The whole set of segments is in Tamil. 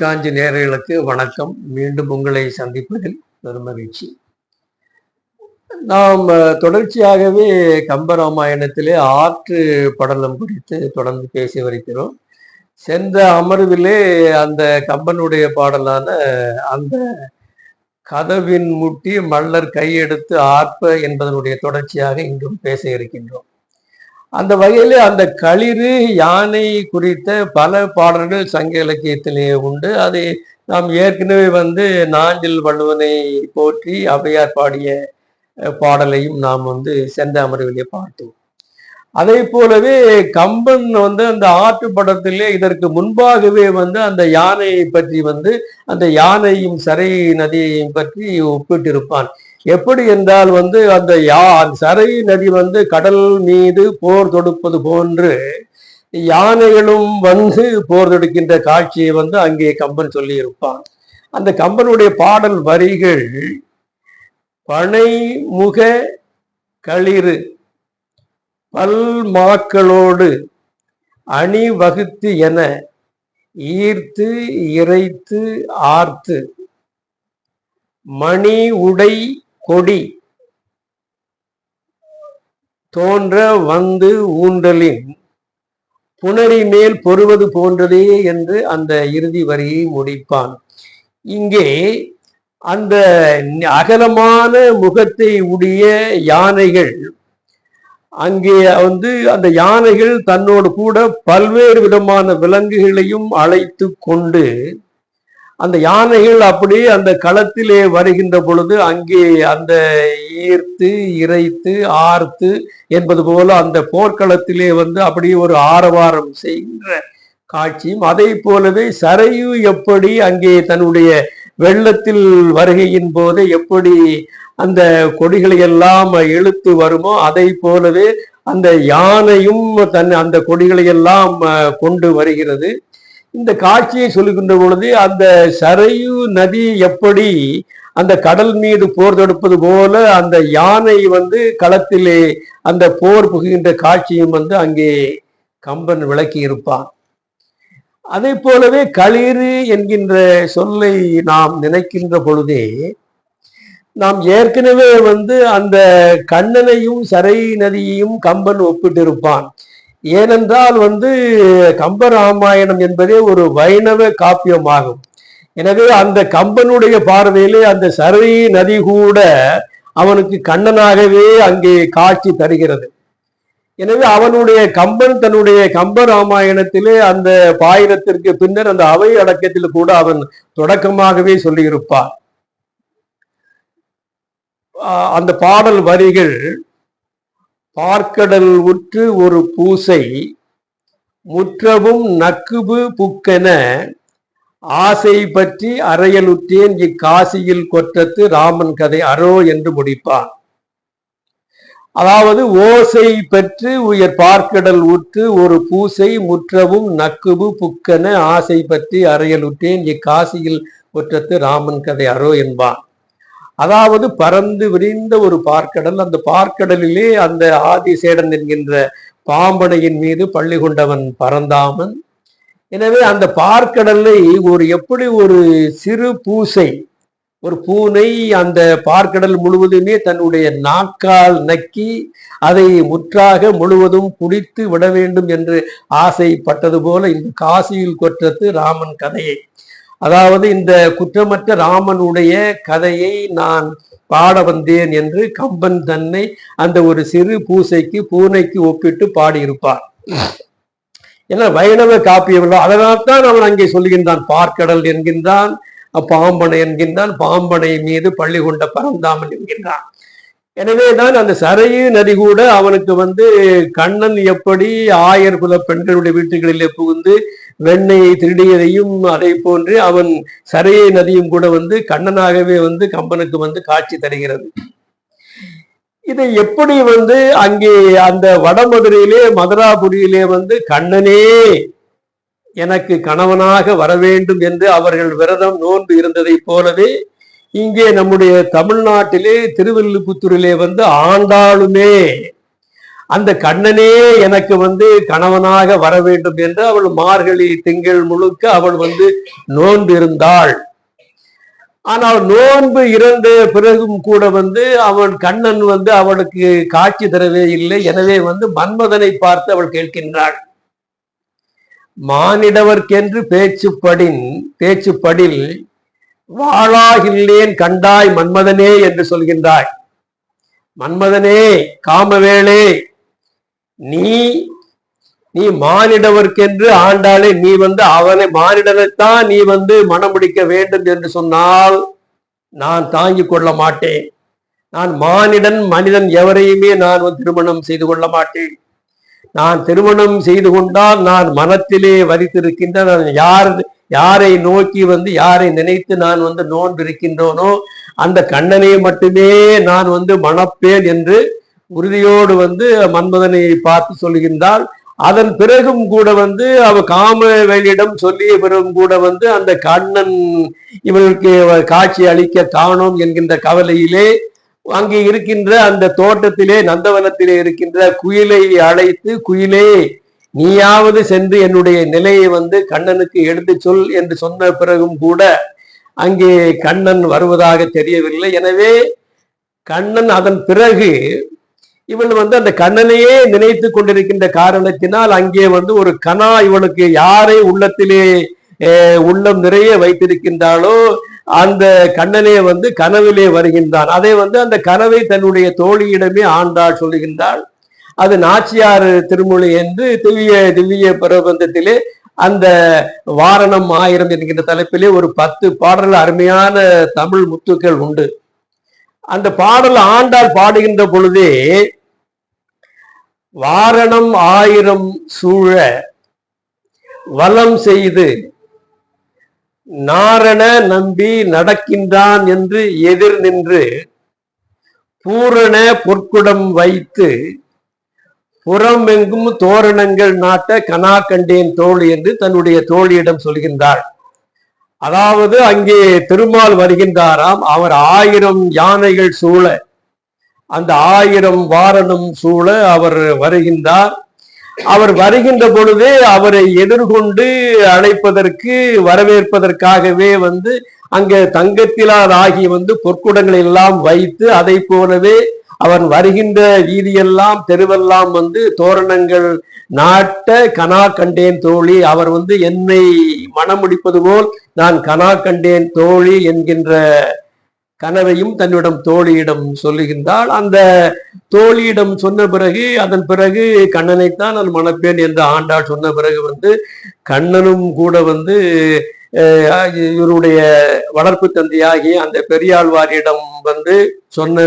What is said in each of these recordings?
காஞ்சி நேர்களுக்கு வணக்கம். மீண்டும் உங்களை சந்திப்பதில் பெருமகிழ்ச்சி நாம் தொடர்ச்சியாகவே கம்பராமாயணத்திலே ஆற்று படலம் குறித்து தொடர்ந்து பேசி வருகிறோம். சென்ற அமர்விலே அந்த கம்பனுடைய பாடலான அந்த கதவின் முட்டி மல்லர் கையெடுத்து ஆற்ப என்பதனுடைய தொடர்ச்சியாக இன்றும் பேச இருக்கின்றோம். அந்த வகையிலே அந்த களிறு யானை குறித்த பல பாடல்கள் சங்க இலக்கியத்திலேயே உண்டு. அதை நாம் ஏற்கனவே வந்து நாஞ்சில் வள்ளுவனை போற்றி அவையார் பாடிய பாடலையும் நாம் வந்து சென்ற அமர்விலே பார்த்தோம். அதே போலவே கம்பன் வந்து அந்த ஆற்று படத்திலே இதற்கு முன்பாகவே வந்து அந்த யானையை பற்றி வந்து அந்த யானையும் சரை நதியையும் பற்றி ஒப்பிட்டிருப்பான். எப்படி என்றால் வந்து அந்த யா சரை நதி வந்து கடல் மீது போர் தொடுப்பது போன்று யானைகளும் வந்து போர் தொடுக்கின்ற காட்சியை வந்து அங்கே கம்பன் சொல்லியிருப்பான். அந்த கம்பனுடைய பாடல் வரிகள் பனைமுக களிறு பல்மாக்களோடு அணிவகுத்து என ஈர்த்து இறைத்து ஆர்த்து மணி உடை கொடி தோன்ற வந்து ஊண்டலின் புனரி மேல் பொறுவது போன்றதே என்று அந்த இறுதி வரியை முடிப்பான். இங்கே அந்த அகலமான முகத்தை உடைய யானைகள் அங்கே வந்து அந்த யானைகள் தன்னோடு கூட பல்வேறு விதமான விலங்குகளையும் அழைத்து கொண்டு அந்த யானைகள் அப்படி அந்த களத்திலே வருகின்ற பொழுது அங்கே அந்த ஈர்த்து இறைத்து ஆர்த்து என்பது போல அந்த போர்க்களத்திலே வந்து அப்படியே ஒரு ஆரவாரம் செய்கின்ற காட்சியும் அதை போலவே சரையு எப்படி அங்கே தன்னுடைய வெள்ளத்தில் வருகையின் போது எப்படி அந்த கொடிகளை எல்லாம் இழுத்து வருமோ அதை போலவே அந்த யானையும் தன் அந்த கொடிகளை எல்லாம் கொண்டு வருகிறது. இந்த காட்சியை சொல்லுகின்ற பொழுது அந்த சரையு நதி எப்படி அந்த கடல் மீது போர் தொடுப்பது போல அந்த யானை வந்து களத்திலே அந்த போர் புகுகின்ற காட்சியும் வந்து அங்கே கம்பன் விளக்கி இருப்பான் அதே போலவே களிறு என்கின்ற சொல்லை நாம் நினைக்கின்ற பொழுதே நாம் ஏற்கனவே வந்து அந்த கண்ணனையும் சரை நதியையும் கம்பன் ஒப்பிட்டிருப்பான். ஏனென்றால் வந்து கம்பராமாயணம் என்பதே ஒரு வைணவ காப்பியமாகும். எனவே அந்த கம்பனுடைய பார்வையிலே அந்த சரை நதி கூட அவனுக்கு கண்ணனாகவே அங்கே காட்சி தருகிறது. எனவே அவனுடைய கம்பன் தன்னுடைய கம்ப ராமாயணத்திலே அந்த பாயிரத்திற்கு பின்னர் அந்த அவை அடக்கத்தில் கூட அவன் தொடக்கமாகவே சொல்லியிருப்பான். அந்த பாடல் வரிகள் பார்க்கடல் உற்று ஒரு பூசை முற்றவும் நக்குபு புக்கென ஆசை பற்றி அறையலுற்றேன் இக்காசியில் கொற்றத்து ராமன் கதை அரோ என்று முடிப்பான். அதாவது ஓசை பெற்று உயர் பார்க்கடல் உற்று ஒரு பூசை முற்றவும் நக்குபு புக்கென ஆசை பற்றி அறையலுற்றேன் இக்காசியில் கொற்றத்து ராமன் கதை அரோ என்பான். அதாவது பறந்து விரிந்த ஒரு பார்க்கடல் அந்த பார்க்கடலிலே அந்த ஆதிசேடன் என்கின்ற பாம்பனையின் மீது பள்ளி கொண்டவன் பறந்தாமன் எனவே அந்த பார்க்கடலை ஒரு எப்படி ஒரு சிறு பூசை ஒரு பூனை அந்த பார்க்கடல் முழுவதுமே தன்னுடைய நாக்கால் நக்கி அதை முற்றாக முழுவதும் குடித்து விட வேண்டும் என்று ஆசைப்பட்டது போல இந்த காசியில் கொற்றத்து ராமன் கதையை. அதாவது இந்த குற்றமற்ற ராமனுடைய கதையை நான் பாட வந்தேன் என்று கம்பன் தன்னை அந்த ஒரு சிறு பூசைக்கு பூனைக்கு ஒப்பிட்டு பாடியிருப்பார். ஏன்னா வைணவ காப்பியம் அதனால்தான் அவன் அங்கே சொல்லுகின்றான் பார்க்கடல் என்கின்றான் பாம்பனை என்கின்றான் பாம்பனை மீது பள்ளி கொண்ட பரந்தாமன் என்கின்றான். எனவே தான் அந்த சரையு நதி கூட அவனுக்கு வந்து கண்ணன் எப்படி ஆயர் குல பெண்களுடைய வீட்டுகளிலே புகுந்து வெண்ணெயை திருடியதையும் அதை போன்று அவன் சரையை நதியும் கூட வந்து கண்ணனாகவே வந்து கம்பனுக்கு வந்து காட்சி தருகிறது. இதை எப்படி வந்து அங்கே அந்த வடமதுரையிலே மதுராபுரியிலே வந்து கண்ணனே எனக்கு கணவனாக வர வேண்டும் என்று அவர்கள் விரதம் நோன்பு இருந்ததைப் போலவே இங்கே நம்முடைய தமிழ்நாட்டிலே திருவில்லுபுத்தூரிலே வந்து ஆண்டாளுமே அந்த கண்ணனே எனக்கு வந்து கணவனாக வர வேண்டும் என்று அவள் மார்கழி திங்கள் முழுக்க அவள் வந்து நோன்பு இருந்தாள் ஆனால் நோன்பு இறந்த பிறகும் கூட வந்து அவன் கண்ணன் வந்து அவளுக்கு காட்சி தரவே இல்லை. எனவே வந்து மன்மதனை பார்த்து அவள் கேட்கின்றாள். மானிடவர்க்கென்று பேச்சுப்படின் பேச்சுப்படில் வாழாகில்லேன் கண்டாய் மன்மதனே என்று சொல்கின்றாய். மன்மதனே காமவேளே நீ நீ மானிடவர்க்கென்று ஆண்டாலே நீ வந்து அவனை மானிடனைத்தான் நீ வந்து மனம் முடிக்க வேண்டும் என்று சொன்னால் நான் தாங்கிக் கொள்ள மாட்டேன். நான் மானிடன் மனிதன் எவரையுமே நான் வந்து திருமணம் செய்து கொள்ள மாட்டேன். நான் திருமணம் செய்து கொண்டால் நான் மனத்திலே வரித்திருக்கின்ற நான் யார் யாரை நோக்கி வந்து யாரை நினைத்து நான் வந்து நோன்றிருக்கின்றோனோ அந்த கண்ணனை மட்டுமே நான் வந்து மணப்பேன் என்று உறுதியோடு வந்து மன்மதனை பார்த்து சொல்கின்றாள். அதன் பிறகும் கூட வந்து அவ காமவேலியிடம் சொல்லிய பிறகும் கூட வந்து அந்த கண்ணன் இவளுக்கு காட்சி அளிக்க காணோம் என்கின்ற கவலையிலே அங்கே இருக்கின்ற அந்த தோட்டத்திலே நந்தவனத்திலே இருக்கின்ற குயிலை அழைத்து குயிலே நீயாவது சென்று என்னுடைய நிலையை வந்து கண்ணனுக்கு எடுத்து சொல் என்று சொன்ன பிறகும் கூட அங்கே கண்ணன் வருவதாக தெரியவில்லை. எனவே கண்ணன் அதன் பிறகு இவள் வந்து அந்த கண்ணனையே நினைத்து கொண்டிருக்கின்ற காரணத்தினால் அங்கே வந்து ஒரு கணா இவளுக்கு யாரை உள்ளத்திலே உள்ளம் நிறைய வைத்திருக்கின்றாளோ அந்த கண்ணனே வந்து கனவிலே வருகின்றான். அதை வந்து அந்த கனவை தன்னுடைய தோழியிடமே ஆண்டாள் சொல்லுகின்றாள் அது நாச்சியார் திருமொழி என்று திவ்ய திவ்ய பிரபந்தத்திலே அந்த வாரணம் ஆயிரம் என்கின்ற தலைப்பிலே ஒரு பத்து பாடல் அருமையான தமிழ் முத்துக்கள் உண்டு. அந்த பாடல் ஆண்டால் பாடுகின்ற பொழுதே வாரணம் ஆயிரம் சூழ வலம் செய்து நாரண நம்பி நடக்கின்றான் என்று எதிர் நின்று பூரண பொற்குடம் வைத்து புறமெங்கும் தோரணங்கள் நாட்ட கனா கண்டேன் தோழி என்று தன்னுடைய தோழியிடம் சொல்கின்றாள். அதாவது அங்கே திருமால் வருகின்றாராம் அவர் ஆயிரம் யானைகள் சூழ அந்த ஆயிரம் வாரணம் சூழ அவர் வருகின்றார். அவர் வருகின்ற பொழுதே அவரை எதிர்கொண்டு அழைப்பதற்கு வரவேற்பதற்காகவே வந்து அங்கே தங்கத்திலால் ஆகி வந்து பொற்குடங்கள் எல்லாம் வைத்து அதை போலவே அவன் வருகின்ற வீதியெல்லாம் தெருவெல்லாம் வந்து தோரணங்கள் நாட்ட கனா கண்டேன் தோழி. அவர் வந்து என்னை மனமுடிப்பது போல் நான் கனா கண்டேன் தோழி என்கின்ற கனவையும் தன்னிடம் தோழியிடம் சொல்லுகின்றாள். அந்த தோழியிடம் சொன்ன பிறகு அதன் பிறகு கண்ணனைத்தான் நான் மணப்பேன் என்று ஆண்டாள் சொன்ன பிறகு வந்து கண்ணனும் கூட வந்து இவருடைய வளர்ப்பு தந்தையாகி அந்த பெரியாழ்வாரியிடம் வந்து சொன்ன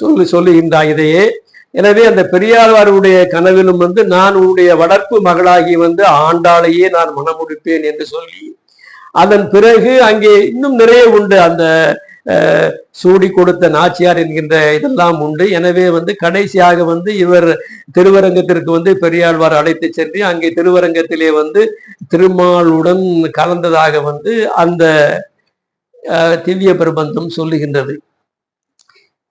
சொல்லி சொல்லுகின்றாய் இதையே. எனவே அந்த பெரியாழ்வாருடைய கனவிலும் வந்து நான் உன்னுடைய வளர்ப்பு மகளாகி வந்து ஆண்டாளையே நான் மனமுடிப்பேன் என்று சொல்லி அதன் பிறகு அங்கே இன்னும் நிறைய உண்டு. அந்த சூடி கொடுத்த நாச்சியார் என்கின்ற இதெல்லாம் உண்டு. எனவே வந்து கடைசியாக வந்து இவர் திருவரங்கத்திற்கு வந்து பெரியாழ்வார் அழைத்து சென்று அங்கே திருவரங்கத்திலே வந்து திருமாலுடன் கலந்ததாக வந்து அந்த திவ்ய பிரபந்தம் சொல்லுகின்றது.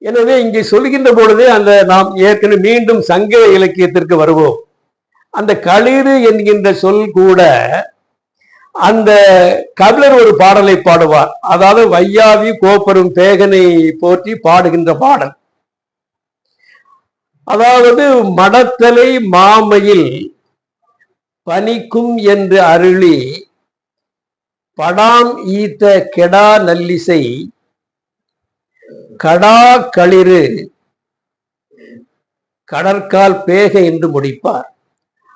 எனவே இங்கே சொல்கின்ற பொழுதே அந்த நாம் ஏற்கனவே மீண்டும் சங்க இலக்கியத்திற்கு வருவோம். அந்த களிறு என்கின்ற சொல் கூட அந்த கபிலர் ஒரு பாடலை பாடுவார். அதாவது வையாவி கோப்பரும் பேகனை போற்றி பாடுகின்ற பாடல். அதாவது மடத்தலை மாமையில் பனிக்கும் என்று அருளி படாம் ஈத்த கெடா நல்லிசை கடா களிறு. கடற்கால் பேக என்று முடிப்பார்.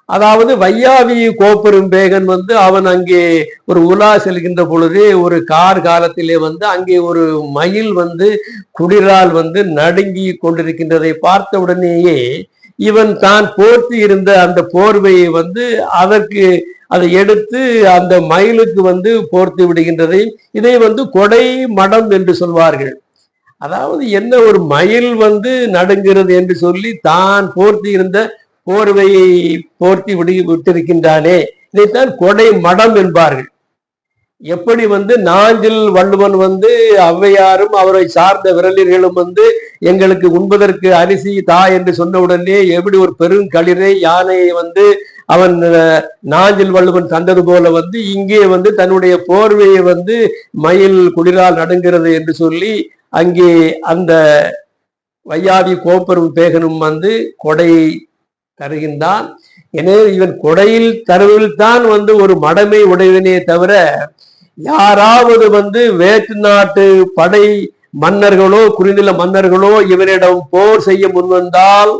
அதாவது வையாவி கோப்பெரும் பேகன் வந்து அவன் அங்கே ஒரு உலா செல்கின்ற பொழுது ஒரு கார் காலத்திலே வந்து அங்கே ஒரு மயில் வந்து குளிரால் வந்து நடுங்கி கொண்டிருக்கின்றதை பார்த்த உடனேயே இவன் தான் போர்த்தி இருந்த அந்த போர்வையை வந்து அதற்கு அதை எடுத்து அந்த மயிலுக்கு வந்து போர்த்து விடுகின்றதை இதை வந்து கொடை மடம் என்று சொல்வார்கள். அதாவது என்ன ஒரு மயில் வந்து நடுங்கிறது என்று சொல்லி தான் போர்த்தி இருந்த போர்வையை போர்த்தி விடு விட்டிருக்கின்றானே. இதைத்தான் கொடை மடம் என்பார்கள். எப்படி வந்து நாஞ்சில் வள்ளுவன் வந்து ஔவையாரும் அவரை சார்ந்த விரலிர்களும் வந்து எங்களுக்கு உண்பதற்கு அரிசி தா என்று சொன்ன உடனே எப்படி ஒரு பெருங்களிரை யானையை வந்து அவன் நாஞ்சில் வள்ளுவன் தந்தது போல வந்து இங்கே வந்து தன்னுடைய போர்வையை வந்து மயில் குளிரால் நடுங்கிறது என்று சொல்லி அங்கே அந்த வையாவி கோப்பரும் பேகனும் வந்து கொடை தருகின்றான். எனவே இவன் கொடையில் தருவில் தான் வந்து ஒரு மடமை உடையவனே தவிர யாராவது வந்து வேற்று நாட்டு படை மன்னர்களோ குறுநில மன்னர்களோ இவனிடம் போர் செய்ய முன்வந்தால்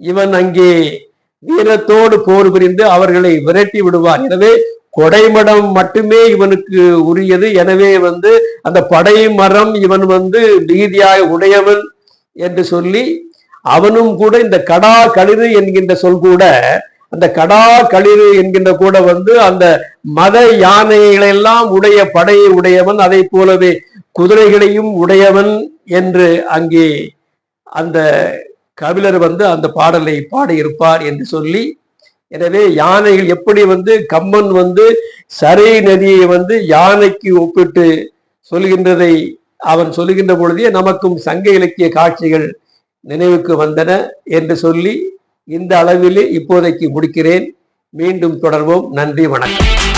இவன் அங்கே வீரத்தோடு போர் புரிந்து அவர்களை விரட்டி விடுவார் எனவே கொடைமடம் மட்டுமே இவனுக்கு உரியது. எனவே வந்து அந்த படை மரம் இவன் வந்து மிகுதியாக உடையவன் என்று சொல்லி அவனும் கூட இந்த கடா களிறு என்கின்ற சொல் கூட அந்த கடா களிறு என்கின்ற கூட வந்து அந்த மத யானைகளெல்லாம் உடைய படையை உடையவன் அதை போலவே குதிரைகளையும் உடையவன் என்று அங்கே அந்த கபிலர் வந்து அந்த பாடலை பாடியிருப்பார் என்று சொல்லி எனவே யானைகள் எப்படி வந்து கம்மன் வந்து சரை நதியை வந்து யானைக்கு ஒப்பிட்டு சொல்கின்றதை அவன் சொல்லுகின்ற பொழுதே நமக்கும் சங்க இலக்கிய காட்சிகள் நினைவுக்கு வந்தன என்று சொல்லி இந்த அளவிலே இப்போதைக்கு முடிக்கிறேன். மீண்டும் தொடர்வோம். நன்றி வணக்கம்.